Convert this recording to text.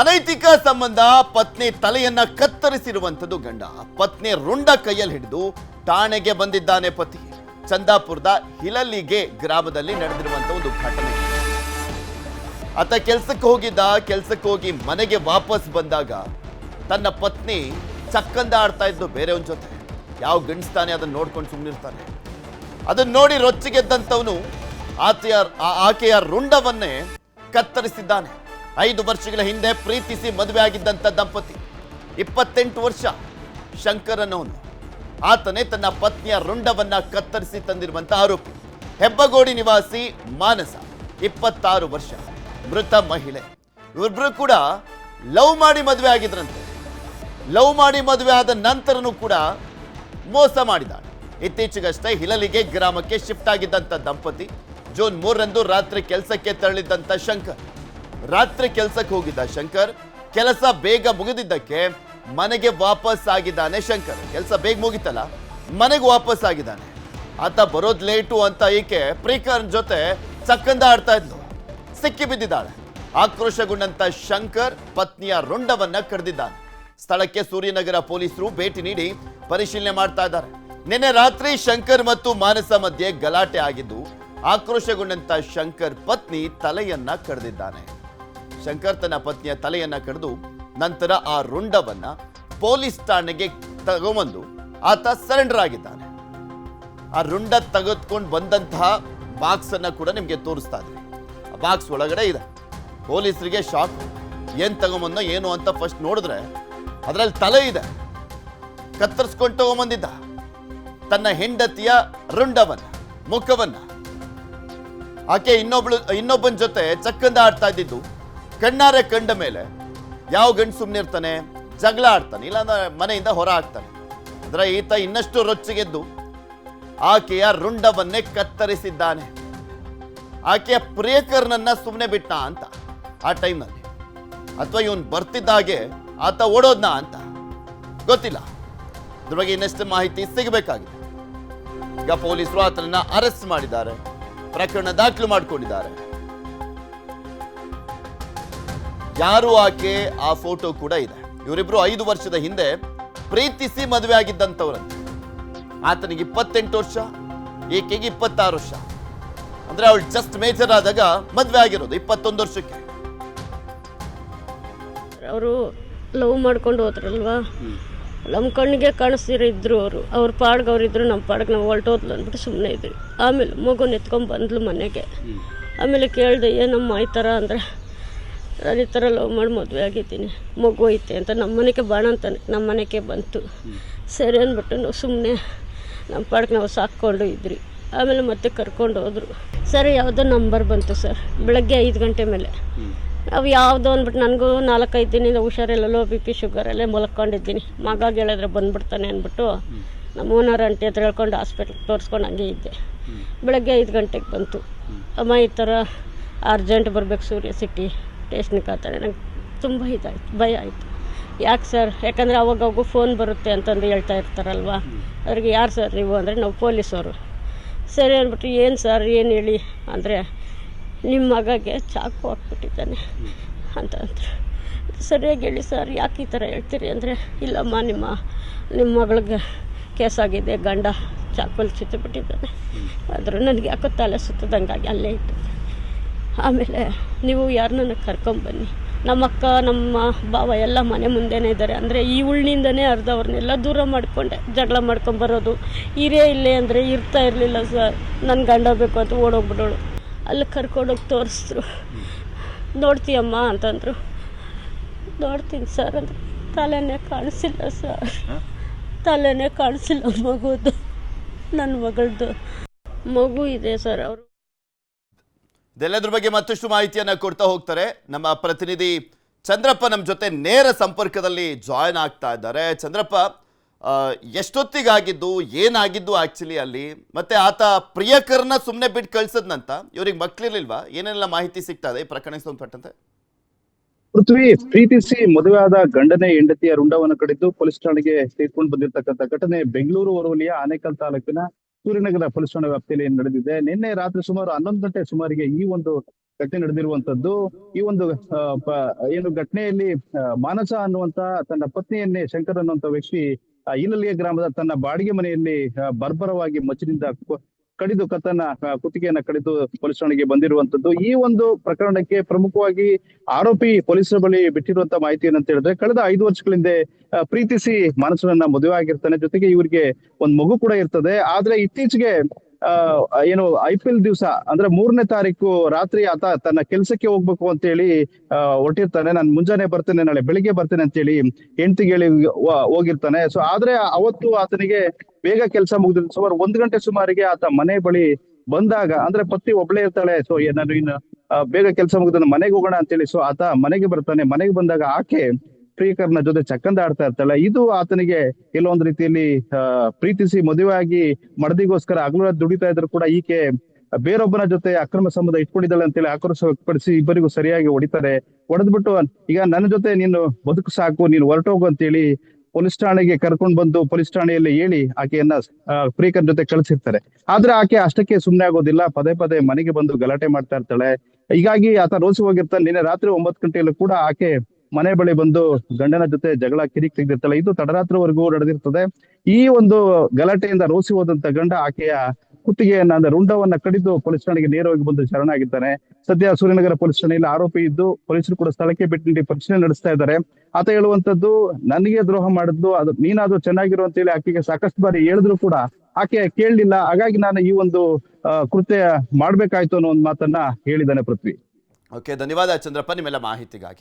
ಅನೈತಿಕ ಸಂಬಂಧ, ಪತ್ನಿ ತಲೆಯನ್ನ ಕತ್ತರಿಸಿರುವಂಥದ್ದು ಗಂಡ. ಪತ್ನಿ ರುಂಡ ಕೈಯಲ್ಲಿ ಹಿಡಿದು ಠಾಣೆಗೆ ಬಂದಿದ್ದಾನೆ ಪತಿ. ಚಂದಾಪುರದ ಹಿಲಲ್ಲಿಗೆ ಗ್ರಾಮದಲ್ಲಿ ನಡೆದಿರುವಂತ ಒಂದು ಘಟನೆ. ಆತ ಕೆಲ್ಸಕ್ಕೆ ಹೋಗಿದ್ದ, ಕೆಲ್ಸಕ್ಕೆ ಹೋಗಿ ಮನೆಗೆ ವಾಪಸ್ ಬಂದಾಗ ತನ್ನ ಪತ್ನಿ ಚಕ್ಕಂದ ಆಡ್ತಾ ಇದ್ದು ಬೇರೆಯವನ ಜೊತೆ. ಯಾವ ಗಂಡಿಸ್ತಾನೆ ಅದನ್ನ ನೋಡ್ಕೊಂಡು ಸುಮ್ಮನಿರ್ತಾನೆ ಅದನ್ನ ನೋಡಿ ರೊಚ್ಚಿಗೆದ್ದಂಥವನು ಆತೆಯ ಆಕೆಯ ರುಂಡವನ್ನೇ ಕತ್ತರಿಸಿದ್ದಾನೆ. ಐದು ವರ್ಷಗಳ ಹಿಂದೆ ಪ್ರೀತಿಸಿ ಮದುವೆ ಆಗಿದ್ದಂಥ ದಂಪತಿ. ಇಪ್ಪತ್ತೆಂಟು ವರ್ಷ ಶಂಕರ್ ಅನ್ನೋನು ಆತನೇ ತನ್ನ ಪತ್ನಿಯ ರುಂಡವನ್ನ ಕತ್ತರಿಸಿ ತಂದಿರುವಂತಹ ಆರೋಪಿ. ಹೆಬ್ಬಗೋಡಿ ನಿವಾಸಿ ಮಾನಸ, ಇಪ್ಪತ್ತಾರು ವರ್ಷ, ಮೃತ ಮಹಿಳೆ. ಇವರಿಬ್ರು ಕೂಡ ಲವ್ ಮಾಡಿ ಮದುವೆ ಆಗಿದ್ರಂತೆ. ಲವ್ ಮಾಡಿ ಮದುವೆ ಆದ ನಂತರನೂ ಕೂಡ ಮೋಸ ಮಾಡಿದ್ದಾಳೆ. ಇತ್ತೀಚೆಗಷ್ಟೇ ಹಿಲಲಿಗೆ ಗ್ರಾಮಕ್ಕೆ ಶಿಫ್ಟ್ ಆಗಿದ್ದಂಥ ದಂಪತಿ. ಜೂನ್ ಮೂರರಂದು ರಾತ್ರಿ ಕೆಲಸಕ್ಕೆ ತೆರಳಿದ್ದಂಥ ಶಂಕರ್. ರಾತ್ರಿ ಕೆಲಸಕ್ಕೆ ಹೋಗಿದ್ದ ಶಂಕರ್, ಕೆಲಸ ಬೇಗ ಮುಗಿದಿದ್ದಕ್ಕೆ ಮನೆಗೆ ವಾಪಸ್ ಆಗಿದ್ದಾನೆ ಶಂಕರ್. ಕೆಲಸ ಬೇಗ ಮುಗಿತಲ್ಲ? ಮನೆಗೆ ವಾಪಸ್ ಆಗಿದ್ದಾನೆ. ಆತ ಬರೋದ್ ಲೇಟು ಅಂತ ಈಕೆ ಪ್ರೀಕರ್ ಜೊತೆ ಚಕ್ಕಂದ ಆಡ್ತಾ ಇದ್ಲು. ಸಿಕ್ಕಿ ಬಿದ್ದಿದ್ದಾಳೆ. ಆಕ್ರೋಶಗೊಂಡಂತ ಶಂಕರ್ ಪತ್ನಿಯ ರೊಂಡವನ್ನ ಕಡ್ದಿದ್ದಾನೆ. ಸ್ಥಳಕ್ಕೆ ಸೂರ್ಯನಗರ ಪೊಲೀಸರು ಭೇಟಿ ನೀಡಿ ಪರಿಶೀಲನೆ ಮಾಡ್ತಾ ಇದ್ದಾರೆ. ನಿನ್ನೆ ರಾತ್ರಿ ಶಂಕರ್ ಮತ್ತು ಮಾನಸ ಮಧ್ಯೆ ಗಲಾಟೆ ಆಗಿದ್ದು ಆಕ್ರೋಶಗೊಂಡಂತ ಶಂಕರ್ ಪತ್ನಿ ತಲೆಯನ್ನ ಕಡ್ದಿದ್ದಾನೆ. ಶಂಕರ್ ತನ್ನ ಪತ್ನಿಯ ತಲೆಯನ್ನ ಕಡಿದು ನಂತರ ಆ ರುಂಡವನ್ನ ಪೊಲೀಸ್ ಠಾಣೆಗೆ ತಗೊಂಬಂದು ಆತ ಸರೆಂಡರ್ ಆಗಿದ್ದಾನೆ. ಆ ರುಂಡ ತೆಗೆದುಕೊಂಡು ಬಂದಂತಹ ಬಾಕ್ಸ್ ಅನ್ನ ಕೂಡ ನಿಮಗೆ ತೋರಿಸ್ತಾ ಇದೆ ಆ ಬಾಕ್ಸ್ ಒಳಗಡೆ ಇದೆ. ಪೊಲೀಸರಿಗೆ ಶಾಕ್ ಏನ್ ತಗೊಂಬಂದ, ಏನು ಅಂತ ಫಸ್ಟ್ ನೋಡಿದ್ರೆ ಅದರಲ್ಲಿ ತಲೆ ಇದೆ. ಕತ್ತರಿಸ್ಕೊಂಡು ತಗೊಂಬಂದಿದ್ದ. ತನ್ನ ಹೆಂಡತಿಯ ರುಂಡವನ್ನ, ಮುಖವನ್ನ. ಆಕೆ ಇನ್ನೊಬ್ಳು, ಇನ್ನೊಬ್ಬನ ಜೊತೆ ಚಕ್ಕಂದ ಆಡ್ತಾ ಇದ್ದಿದ್ದು ಕಣ್ಣಾರೆ ಕಂಡ ಮೇಲೆ ಯಾವ ಗಂಡು ಸುಮ್ಮನೆ ಇರ್ತಾನೆ? ಜಗಳ ಆಡ್ತಾನೆ, ಇಲ್ಲಾಂದ್ರೆ ಮನೆಯಿಂದ ಹೊರ ಹಾಕ್ತಾನೆ ಅಂದ್ರೆ ಈತ ಇನ್ನಷ್ಟು ರೊಚ್ಚಿಗೆದ್ದು ಆಕೆಯ ರುಂಡವನ್ನೇ ಕತ್ತರಿಸಿದ್ದಾನೆ. ಆಕೆಯ ಪ್ರಿಯಕರನನ್ನ ಸುಮ್ಮನೆ ಬಿಟ್ಟ ಅಂತ ಆ ಟೈಮ್ನಲ್ಲಿ. ಅಥವಾ ಇವನ್ ಬರ್ತಿದ್ದಾಗೆ ಆತ ಓಡೋದ್ನ ಅಂತ ಗೊತ್ತಿಲ್ಲ. ಇದ್ರ ಬಗ್ಗೆ ಇನ್ನಷ್ಟು ಮಾಹಿತಿ ಸಿಗಬೇಕಾಗಿದೆ. ಈಗ ಪೊಲೀಸರು ಆತನನ್ನ ಅರೆಸ್ಟ್ ಮಾಡಿದ್ದಾರೆ, ಪ್ರಕರಣ ದಾಖಲು ಮಾಡಿಕೊಂಡಿದ್ದಾರೆ. ಯಾರು ಆಕೆ? ಆ ಫೋಟೋ ಕೂಡ ಇದೆ. ಇವರಿಬ್ರು ಐದು ವರ್ಷದ ಹಿಂದೆ ಪ್ರೀತಿಸಿ ಮದುವೆ ಆಗಿದ್ದಂಥವ್ರಂತೆ. ಆತನಿಗೆ ಇಪ್ಪತ್ತೆಂಟು ವರ್ಷ ಈಕೆಗೆ ಇಪ್ಪತ್ತಾರು ವರ್ಷ. ಅಂದ್ರೆ ಅವಳು ಜಸ್ಟ್ ಮೇಜರ್ ಆದಾಗ ಮದುವೆ ಆಗಿರೋದು ಇಪ್ಪತ್ತೊಂದು ವರ್ಷಕ್ಕೆ. ಅವರು ಲವ್ ಮಾಡ್ಕೊಂಡು ಹೋದ್ರಲ್ವಾ? ನಮ್ಮ ಕಣ್ಣಿಗೆ ಕಾಣಿಸ್ತಿರೋ ಇದ್ರು ಅವರು. ಅವ್ರ ಪಾಡ್ಗೆ ಅವರಿದ್ರು ನಮ್ಮ ಪಾಡ್ಗೆ ನಾವು ಹೊರಟೋದ್ಲು ಅಂದ್ಬಿಟ್ಟು ಸುಮ್ಮನೆ ಇದ್ವಿ. ಆಮೇಲೆ ಮಗುನ ಎತ್ಕೊಂಡು ಬಂದ್ಲು ಮನೆಗೆ. ಆಮೇಲೆ ಕೇಳಿದೆ ಏನಮ್ಮ ಈ ಥರ ಅಂದರೆ ಈ ಥರ ಲವ್ ಮಾಡಿ ಮದುವೆ ಆಗಿದ್ದೀನಿ. ಮಗು ಐತೆ ಅಂತ ನಮ್ಮ ಮನೆಗೆ ಬಾಣ ಅಂತಾನೆ. ನಮ್ಮ ಮನೆಗೆ ಬಂತು. ಸರಿ ಅಂದ್ಬಿಟ್ಟು ನಾವು ಸುಮ್ಮನೆ ನಮ್ಮ ಪಾಡಕ್ಕೆ ನಾವು ಸಾಕ್ಕೊಂಡು ಇದ್ರಿ. ಆಮೇಲೆ ಮತ್ತೆ ಕರ್ಕೊಂಡು ಹೋದ್ರು. ಸರಿ, ಯಾವುದೋ ನಂಬರ್ ಬಂತು ಸರ್ ಬೆಳಗ್ಗೆ ಐದು ಗಂಟೆ ಮೇಲೆ. ನಾವು ಯಾವುದೋ ಅಂದ್ಬಿಟ್ಟು ನನಗೂ ನಾಲ್ಕೈದು ದಿನದಿಂದ ಹುಷಾರಿಲ್ಲ ಲೋ ಬಿ ಪಿ ಶುಗರಲ್ಲೇ ಮಲ್ಕೊಂಡಿದ್ದೀನಿ. ಮಗ ಹೇಳಿದ್ರೆ ಬಂದ್ಬಿಡ್ತಾನೆ ಅಂದ್ಬಿಟ್ಟು ನಮ್ಮ ಓನರ್ ಅಂಟಿ ಹತ್ರ ಹೇಳ್ಕೊಂಡು ಹಾಸ್ಪಿಟ್ಲ್ ತೋರಿಸ್ಕೊಂಡು ಹಂಗೆ ಇದ್ದೆ. ಬೆಳಗ್ಗೆ ಐದು ಗಂಟೆಗೆ ಬಂತು. ಅಮ್ಮ, ಈ ಥರ ಅರ್ಜೆಂಟ್ ಬರಬೇಕು ಸೂರ್ಯ ಸಿಟಿ ಟೇಷನ್ಗೆ ಆಗ್ತಾನೆ ನಂಗೆ ತುಂಬ ಇದಾಯ್ತು, ಭಯ ಆಯಿತು. ಯಾಕೆ ಸರ್? ಯಾಕಂದರೆ ಅವಾಗವಾಗ ಫೋನ್ ಬರುತ್ತೆ ಅಂತಂದು ಹೇಳ್ತಾ ಇರ್ತಾರಲ್ವ? ಅವ್ರಿಗೆ ಯಾರು ಸರ್ ನೀವು ಅಂದರೆ ನಾವು ಪೊಲೀಸವರು. ಸರಿ ಅಂದ್ಬಿಟ್ಟು ಏನು ಸರ್, ಏನು ಹೇಳಿ? ಅಂದರೆ ನಿಮ್ಮ ಮಗಗೆ ಚಾಕು ಹಾಕ್ಬಿಟ್ಟಿದ್ದಾನೆ ಅಂತ ಅಂದರು. ಸರಿಯಾಗಿ ಹೇಳಿ ಸರ್, ಯಾಕೆ ಈ ಥರ ಹೇಳ್ತೀರಿ ಅಂದರೆ, ಇಲ್ಲಮ್ಮ, ನಿಮ್ಮ ನಿಮ್ಮ ಮಗಳಿಗೆ ಕೇಸಾಗಿದೆ ಗಂಡ ಚಾಕುಲ್ಲಿ ಸುತ್ತಿಬಿಟ್ಟಿದ್ದಾನೆ ಆದರೂ ನನಗೆ ಯಾಕೋ ತಲೆ ಸುತ್ತದಂಗಾಗಿ ಅಲ್ಲೇ ಇಟ್ಟು ಆಮೇಲೆ ನೀವು ಯಾರನ್ನ ಕರ್ಕೊಂಬನ್ನಿ. ನಮ್ಮ ಅಕ್ಕ ನಮ್ಮ ಭಾವ ಎಲ್ಲ ಮನೆ ಮುಂದೆನೇ ಇದ್ದಾರೆ. ಅಂದರೆ ಈ ಉಳ್ಳಿಂದನೇ ಅರ್ಧವ್ರನ್ನೆಲ್ಲ ದೂರ ಮಾಡಿಕೊಂಡೆ ಜಗಳ ಮಾಡ್ಕೊಂಬರೋದು. ಇರೇ ಇಲ್ಲೇ ಅಂದರೆ ಇರ್ತಾ ಇರಲಿಲ್ಲ ಸರ್. ನನ್ನ ಗಂಡ ಬೇಕು ಅಂತ ಓಡೋಗ್ಬಿಡೋಳು. ಅಲ್ಲಿ ಕರ್ಕೊಂಡೋಗಿ ತೋರಿಸಿದ್ರು. ನೋಡ್ತೀಯಮ್ಮ ಅಂತಂದರು. ನೋಡ್ತೀನಿ ಸರ್ ಅಂದ್ರೆ ತಲೆನೇ ಕಾಣಿಸಿಲ್ಲ ಸರ್. ತಲೆನೇ ಕಾಣಿಸಿಲ್ಲ ಮಗುದು. ನನ್ನ ಮಗಳದು. ಮಗು ಇದೆ ಸರ್ ಅವರು. ಇದೆಲ್ಲದ್ರ ಬಗ್ಗೆ ಮತ್ತಷ್ಟು ಮಾಹಿತಿಯನ್ನ ಕೊಡ್ತಾ ಹೋಗ್ತಾರೆ. ನಮ್ಮ ಪ್ರತಿನಿಧಿ ಚಂದ್ರಪ್ಪ ನಮ್ಮ ಜೊತೆ ನೇರ ಸಂಪರ್ಕದಲ್ಲಿ ಜಾಯ್ನ್ ಆಗ್ತಾ ಇದ್ದಾರೆ. ಚಂದ್ರಪ್ಪ ಎಷ್ಟೊತ್ತಿಗಾಗಿದ್ದು, ಏನಾಗಿದ್ದು ಆಕ್ಚುಲಿ ಅಲ್ಲಿ? ಮತ್ತೆ ಆತ ಪ್ರಿಯಕರನ್ನ ಸುಮ್ಮನೆ ಬಿಟ್ಟು ಕಳ್ಸದ್ನಂತ? ಇವ್ರಿಗೆ ಮಕ್ಳಿರ್ಲಿಲ್ವಾ? ಏನೆಲ್ಲ ಮಾಹಿತಿ ಸಿಗ್ತಾ ಇದೆ ಈ ಪ್ರಕರಣಕ್ಕೆ ಸಂಬಂಧಪಟ್ಟಂತೆ? ಪೃಥ್ವಿ, ಪ್ರೀತಿಸಿ ಮದುವೆ ಆದ ಗಂಡನೇ ಹೆಂಡತಿಯ ರುಂಡವನ್ನು ಕಡಿದು ಪೊಲೀಸ್ ಠಾಣೆಗೆ ಸೇರ್ಕೊಂಡು ಬಂದಿರತಕ್ಕಂತ ಘಟನೆ ಬೆಂಗಳೂರು ಹೊರವಲಿಯ ಆನೇಕಲ್ ತಾಲೂಕಿನ ಸೂರ್ಯನಗರ ಪೊಲೀಸ್ ಠಾಣೆ ವ್ಯಾಪ್ತಿಯಲ್ಲಿ ನಡೆದಿದೆ, ನಿನ್ನೆ ರಾತ್ರಿ ಸುಮಾರು ಹನ್ನೊಂದು ಗಂಟೆ ಸುಮಾರಿಗೆ ಈ ಒಂದು ಘಟನೆ ನಡೆದಿರುವಂತದ್ದು. ಈ ಒಂದು ಏನು ಘಟನೆಯಲ್ಲಿ ಮಾನಸ ಅನ್ನುವಂತ ತನ್ನ ಪತ್ನಿಯನ್ನೇ, ಶಂಕರ್ ಅನ್ನುವಂತ ವ್ಯಕ್ತಿ ಇಲಲಿಯ ಗ್ರಾಮದ ತನ್ನ ಬಾಡಿಗೆ ಮನೆಯಲ್ಲಿ ಬರ್ಬರವಾಗಿ ಮಚ್ಚಿನಿಂದ ಕಡಿದು ಕತನ ಕುತ್ತಿಗೆಯನ್ನ ಕಡಿದು ಪೊಲೀಸ್ ಠಾಣೆಗೆ ಬಂದಿರುವಂತದ್ದು. ಈ ಒಂದು ಪ್ರಕರಣಕ್ಕೆ ಪ್ರಮುಖವಾಗಿ ಆರೋಪಿ ಪೊಲೀಸರ ಬಳಿ ಬಿಟ್ಟಿರುವಂತ ಮಾಹಿತಿ ಏನಂತ ಹೇಳಿದ್ರೆ, ಕಳೆದ ಐದು ವರ್ಷಗಳ ಹಿಂದೆ ಪ್ರೀತಿಸಿ ಮನಸ್ಸನ್ನ ಮದುವೆ ಆಗಿರ್ತಾನೆ. ಜೊತೆಗೆ ಇವರಿಗೆ ಒಂದ್ ಮಗು ಕೂಡ ಇರ್ತದೆ. ಆದ್ರೆ ಇತ್ತೀಚೆಗೆ ಏನು ಐ ಪಿ ಎಲ್ ದಿವಸ, ಅಂದ್ರೆ ಮೂರನೇ ತಾರೀಕು ರಾತ್ರಿ ಆತ ತನ್ನ ಕೆಲಸಕ್ಕೆ ಹೋಗ್ಬೇಕು ಅಂತ ಹೇಳಿ ಹೊರಟಿರ್ತಾನೆ. ನಾನು ಮುಂಜಾನೆ ಬರ್ತೇನೆ ನಾಳೆ ಬೆಳಿಗ್ಗೆ ಬರ್ತೇನೆ ಅಂತ ಹೇಳಿ ಹೆಂಡತಿಗೆ ಹೇಳಿ ಹೋಗಿರ್ತಾನೆ. ಸೊ ಆದ್ರೆ ಅವತ್ತು ಆತನಿಗೆ ಬೇಗ ಕೆಲಸ ಮುಗಿದ ಸುಮಾರು ಒಂದ್ ಗಂಟೆ ಸುಮಾರಿಗೆ ಆತ ಮನೆ ಬಳಿ ಬಂದಾಗ, ಅಂದ್ರೆ ಪತ್ನಿ ಒಬ್ಳೆ ಇರ್ತಾಳೆ ಸೊ ನಾನು ಇನ್ನು ಬೇಗ ಕೆಲಸ ಮುಗಿದ ಮನೆಗೆ ಹೋಗೋಣ ಅಂತೇಳಿ ಸೊ ಆತ ಮನೆಗೆ ಬರ್ತಾನೆ. ಮನೆಗೆ ಬಂದಾಗ ಆಕೆ ಪ್ರಿಯಕರ್ನ ಜೊತೆ ಚಕ್ಕಂದ ಆಡ್ತಾ ಇರ್ತಾಳೆ. ಇದು ಆತನಿಗೆ ಕೆಲವೊಂದು ರೀತಿಯಲ್ಲಿ ಪ್ರೀತಿಸಿ ಮದುವೆಯಾಗಿ ಮಡದಿಗೋಸ್ಕರ ಹಗಲು ದುಡಿತಾ ಇದ್ರು ಕೂಡ ಈಕೆ ಬೇರೊಬ್ಬನ ಜೊತೆ ಅಕ್ರಮ ಸಂಬಂಧ ಇಟ್ಕೊಂಡಿದ್ದಾಳೆ ಅಂತೇಳಿ ಆಕ್ರೋಶ ವ್ಯಕ್ತಪಡಿಸಿ ಇಬ್ಬರಿಗೂ ಸರಿಯಾಗಿ ಹೊಡಿತಾರೆ. ಹೊಡೆದ್ಬಿಟ್ಟು, ಈಗ ನನ್ನ ಜೊತೆ ನೀನು ಬದುಕು ಸಾಕು, ನೀನು ಹೊರಟೋಗು ಅಂತೇಳಿ ಪೊಲೀಸ್ ಠಾಣೆಗೆ ಕರ್ಕೊಂಡು ಬಂದು ಪೊಲೀಸ್ ಠಾಣೆಯಲ್ಲಿ ಹೇಳಿ ಆಕೆಯನ್ನ ಪ್ರೀಕರ್ ಜೊತೆ ಕಳಿಸಿರ್ತಾರೆ. ಆದ್ರೆ ಆಕೆ ಅಷ್ಟಕ್ಕೆ ಸುಮ್ನೆ ಆಗೋದಿಲ್ಲ. ಪದೇ ಪದೇ ಮನೆಗೆ ಬಂದು ಗಲಾಟೆ ಮಾಡ್ತಾ ಇರ್ತಾಳೆ. ಹೀಗಾಗಿ ಆತ ರೋಸಿ ಹೋಗಿರ್ತಾನೆ. ನಿನ್ನೆ ರಾತ್ರಿ ಒಂಬತ್ತು ಗಂಟೆಯಲ್ಲೂ ಕೂಡ ಆಕೆ ಮನೆ ಬಳಿ ಬಂದು ಗಂಡನ ಜೊತೆ ಜಗಳ ಕಿರಿಕ್ ತೆಗೆದಿರ್ತಾಳೆ. ಇದು ತಡರಾತ್ರಿವರೆಗೂ ನಡೆದಿರ್ತದೆ. ಈ ಒಂದು ಗಲಾಟೆಯಿಂದ ರೋಸಿ ಹೋದಂತ ಗಂಡ ಆಕೆಯ ಕುತ್ತಿಗೆಯನ್ನ ಅಂದ್ರೆ ರುಂಡವನ್ನ ಕಡಿದು ಪೊಲೀಸ್ ಠಾಣೆಗೆ ನೇರವಾಗಿ ಬಂದು ಶರಣಾಗಿದ್ದಾನೆ ಸದ್ಯ ಸೂರ್ಯನಗರ ಪೊಲೀಸ್ ಠಾಣೆಯಲ್ಲಿ ಆರೋಪಿ ಇದ್ದು ಪೊಲೀಸರು ಕೂಡ ಸ್ಥಳಕ್ಕೆ ಭೇಟಿ ನೀಡಿ ಪರಿಶೀಲನೆ ನಡೆಸ್ತಾ ಇದ್ದಾರೆ. ಆತ ಹೇಳುವಂತದ್ದು ನನಗೆ ದ್ರೋಹ ಮಾಡಿದ್ದು, ಅದು ನೀನಾದ್ರೂ ಚೆನ್ನಾಗಿರು ಅಂತ ಹೇಳಿ ಆಕೆಗೆ ಸಾಕಷ್ಟು ಬಾರಿ ಹೇಳಿದ್ರು ಕೂಡ ಆಕೆ ಕೇಳಲಿಲ್ಲ. ಹಾಗಾಗಿ ನಾನು ಈ ಒಂದು ಕೃತ್ಯ ಮಾಡ್ಬೇಕಾಯ್ತು ಅನ್ನೋ ಒಂದು ಮಾತನ್ನ ಹೇಳಿದ್ದಾನೆ ಪೃಥ್ವಿ. ಓಕೆ ಧನ್ಯವಾದ ಚಂದ್ರಪ್ಪ, ನಿಮ್ಮೆಲ್ಲ ಮಾಹಿತಿಗಾಗಿ.